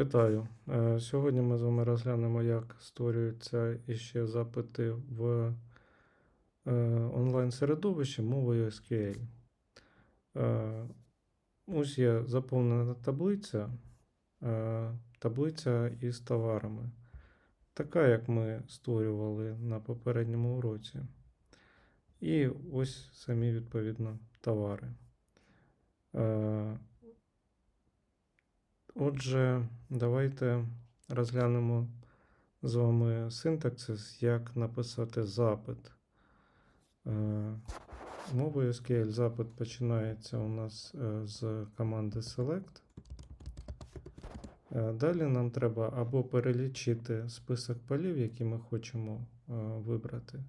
Вітаю. Е, Сьогодні ми з вами розглянемо, як створюються іще запити в е, онлайн-середовищі мовою SQL. Е, Ось є заповнена таблиця, таблиця із товарами. Така, як ми створювали на попередньому уроці. І ось самі, відповідно, товари. Отже, давайте розглянемо з вами синтаксис, як написати запит. Е, Мовою SQL запит починається у нас е, з команди select. Е, Далі нам треба або перелічити список полів, які ми хочемо вибрати,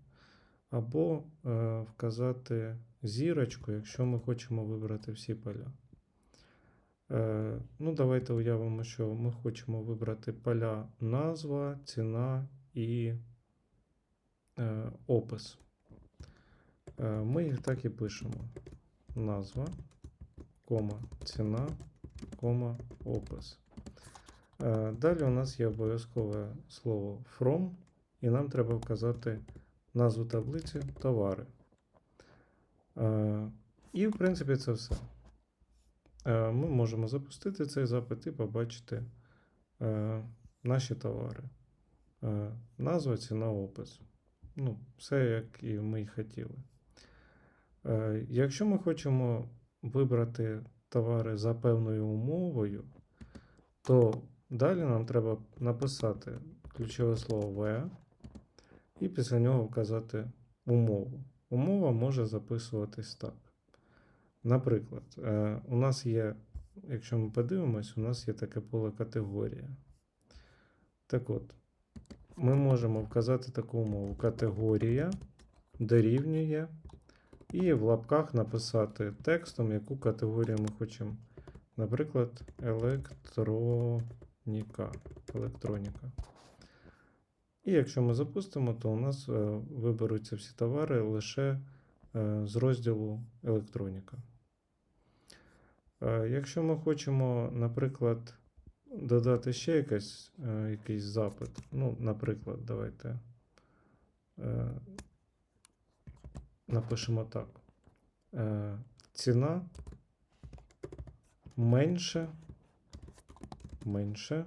або вказати зірочку, якщо ми хочемо вибрати всі поля. Е, Ну, давайте уявимо, що ми хочемо вибрати поля назва, ціна і е, опис. Е, Ми їх так і пишемо. Назва, кома, ціна, кома, опис. Далі у нас є обов'язкове слово from, і нам треба вказати назву таблиці товари. І, в принципі, це все. Е, Ми можемо запустити цей запит і побачити е, наші товари. Е, Назва, ціна, опис. Ну, все, як і ми й хотіли. Якщо ми хочемо вибрати товари за певною умовою, то далі нам треба написати ключове слово V і після нього вказати умову. Умова може записуватись так. Наприклад, е, у нас є, якщо ми подивимось, у нас є таке поле категорія. Так от, ми можемо вказати таку умову. Категорія дорівнює, і в лапках написати текстом, яку категорію ми хочемо. Наприклад, електроніка. електроніка. І якщо ми запустимо, то у нас е, виберуться всі товари лише е, з розділу електроніка. Е, Якщо ми хочемо, наприклад, додати ще якийсь, е, якийсь запит, ну, наприклад, давайте е, напишемо так. Ціна менше, менше,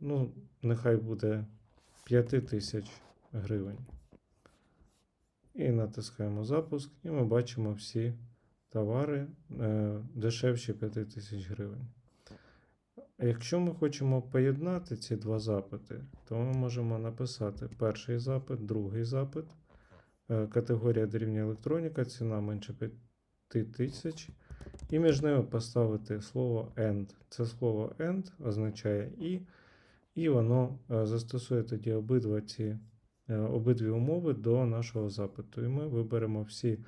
ну, нехай буде 5000 гривень. І натискаємо запуск, і ми бачимо всі товари е, дешевші 5000 гривень. Якщо ми хочемо поєднати ці два запити, то ми можемо написати перший запит, другий запит, е, категорія дорівнює електроніка, ціна менше 5000, і між ними поставити слово AND. Це слово AND означає і, і воно е, застосує тоді обидва ці, обидві умови до нашого запиту. І ми виберемо всі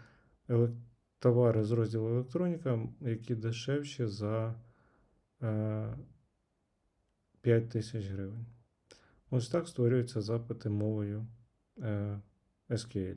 елек- товари з розділу електроніка, які дешевші за е, 5 тисяч гривень. Ось так створюються запити мовою е, SQL.